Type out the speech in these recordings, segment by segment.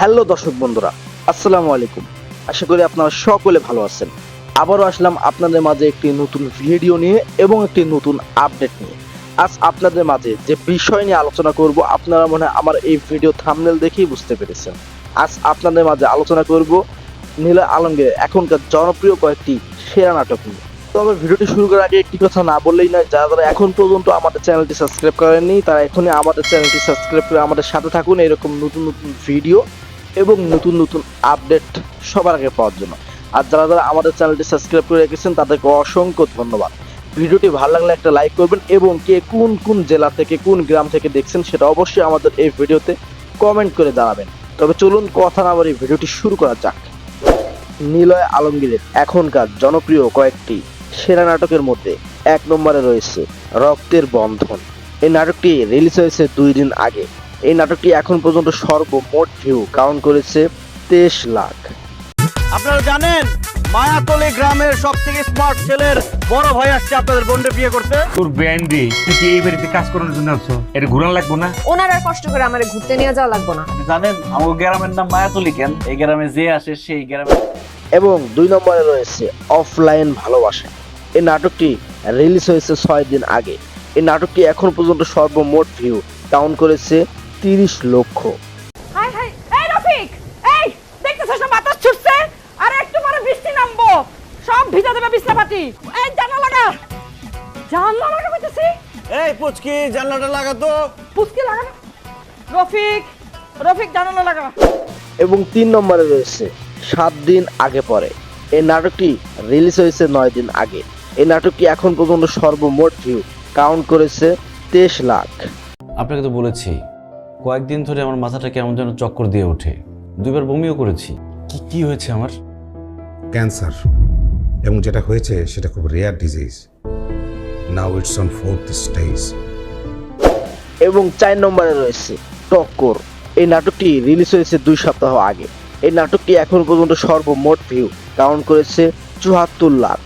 Hello দর্শক বন্ধুরা, আসসালামু আলাইকুম। আশা করি আপনারা সকলে ভালো আছেন। আবারও আসলাম আপনাদের মাঝে একটি নতুন ভিডিও নিয়ে এবং একটি নতুন আপডেট নিয়ে। আজ আপনাদের মাঝে যে বিষয় নিয়ে আলোচনা করব, আপনারা মনে আমার এই ভিডিও থামনেল দেখেই বুঝতে পেরেছেন। আজ আপনাদের মাঝে আলোচনা করব নীলা আলমগীর এখনকার জনপ্রিয় কয়েকটি সেরা নাটক নিয়ে। তবে ভিডিওটি শুরু করার আগে একটি কথা না বললেই নয়, যারা যারা এখন পর্যন্ত আমাদের চ্যানেলটি সাবস্ক্রাইব করেননি, তারা এখনই আমাদের চ্যানেলটি সাবস্ক্রাইব করে আমাদের সাথে থাকুন। এরকম নতুন নতুন ভিডিও এবং নতুন নতুন আপডেট সবার আগে পাওয়ার জন্য। আর যারা যারা আমাদের চ্যানেলটি সাবস্ক্রাইব করে রেখেছেন, তাদেরকে অসংখ্য ধন্যবাদ। ভিডিওটি ভালো লাগলে একটা লাইক করবেন এবং কে কোন কোন জেলা থেকে কোন গ্রাম থেকে দেখছেন সেটা অবশ্যই আমাদের এই ভিডিওতে কমেন্ট করে জানাবেন। তবে চলুন কথা না বলে ভিডিওটি শুরু করা যাক। নিলয় আলমগীরের এখনকার জনপ্রিয় কয়েকটি সেরা নাটকের মধ্যে এক নম্বরে রয়েছে রক্তের বন্ধন। এই নাটকটি রিলিজ হয়েছে দুই দিন আগে। এই নাটকটি এখন পর্যন্ত সর্বমোট ভিউ কাউন্ট করেছে তেইশ লাখ। আপনারা জানেন মায়াতলি গ্রামের সব থেকে স্মার্ট ছেলের বড় ভাই আসছে আপনাদের বোনকে বিয়ে করতে? তোর ব্যান্ডে তুই কি এই বাড়িতে কাজ করার জন্য আছো? এটা ঘুরান লাগবো না? ওনার আর কষ্ট করে আমার ঘুরতে নিয়ে যাওয়া লাগবে না। আপনি জানেন আমার গ্রামের নাম মায়াতলি কেন? এই গ্রামে যে আসে সেই গ্রামে এবং দুই নম্বরে রয়েছে অফলাইন ভালোবাসা। এই নাটকটি রিলিজ হয়েছে ছয় দিন আগে। এই নাটকটি এখন পর্যন্ত সর্বমোট ভিউ কাউন্ট করেছে তিরিশ লক্ষ। হাই হাই এই রফিক এই দেখতেছিস না বাতাস ছুটছে? আর একটু পরে বৃষ্টি নামবো। সব ভিজা দেবে বিছনাপাতি এই জানলা লাগা। জানলা লাগা কইতেছি? এই পুচকি জানলাটা লাগাতো পুচকি লাগানো রফিক রফিক জানলা লাগা। এবং তিন নম্বরে রয়েছে সাত দিন আগে পরে। এই নাটকটি রিলিজ হয়েছে নয় দিন আগে। এই নাটকটি এখন পর্যন্ত সর্বমোট ভিউ কাউন্ট করেছে তেইশ লাখ। আপনাকে তো বলেছি কয়েকদিন ধরে আমার মাথাটা কেমন যেন চক্কর দিয়ে ওঠে। দুইবার বমিও করেছি। কি কি হয়েছে আমার? ক্যান্সার। এবং যেটা হয়েছে সেটা খুব rare disease now it's on fourth stage এবং চার নম্বরে রয়েছে টক্কর। এই নাটকটি রিলিজ হয়েছে দুই সপ্তাহ আগে। এই নাটকটি এখন পর্যন্ত সর্বমোট ভিউ কাউন্ট করেছে চুয়াত্তর লাখ।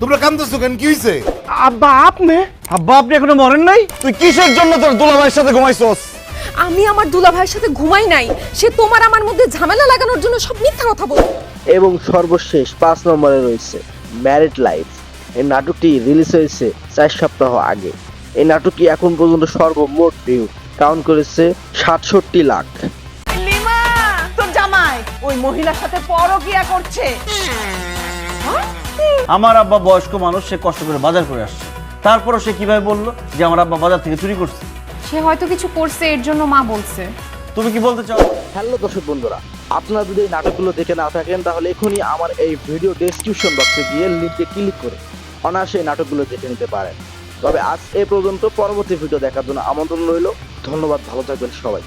তোমরা কান্দছো কেন? কি হয়েছে? আব্বা আপনি? আব্বা আপনি এখনও মরেন নাই? তুই কিসের জন্য তোর দুলাভাইয়ের সাথে ঘুমাইছস? আমি আমার দুলা ভাইয়ের সাথে ঘুমাই নাই। সে তোমার আমার মধ্যে ঝামেলা লাগানোর জন্য সব মিথ্যা কথা বল। এবং সর্বশেষ পাঁচ নম্বরে রয়েছে ম্যারিড লাইফ এই নাটকটি রিলিজ হয়েছে চার সপ্তাহ আগে। এই নাটকটি এখন পর্যন্ত সর্বমোট ভিউ কাউন্ট করেছে সাতষট্টি লাখ। জামাই ওই মহিলার সাথে পরকিয়া করছে। আমার আব্বা বয়স্ক মানুষ সে কষ্ট করে বাজার করে আসছে। তারপরও সে কীভাবে বলল যে আমার আব্বা বাজার থেকে চুরি করছে? সে হয়তো কিছু করছে এর জন্য মা বলছে। তুমি কি বলতে চাও? হ্যালো দর্শক বন্ধুরা আপনারা যদি এই নাটকগুলো দেখে না থাকেন তাহলে এখনই আমার এই ভিডিও ডেসক্রিপশন বক্সে গিয়ে লিঙ্কে ক্লিক করে অনায়াসে এই নাটকগুলো দেখে নিতে পারেন। তবে আজ এ পর্যন্ত পরবর্তী ভিডিও দেখার জন্য আমন্ত্রণ রইল। ধন্যবাদ ভালো থাকবেন সবাই।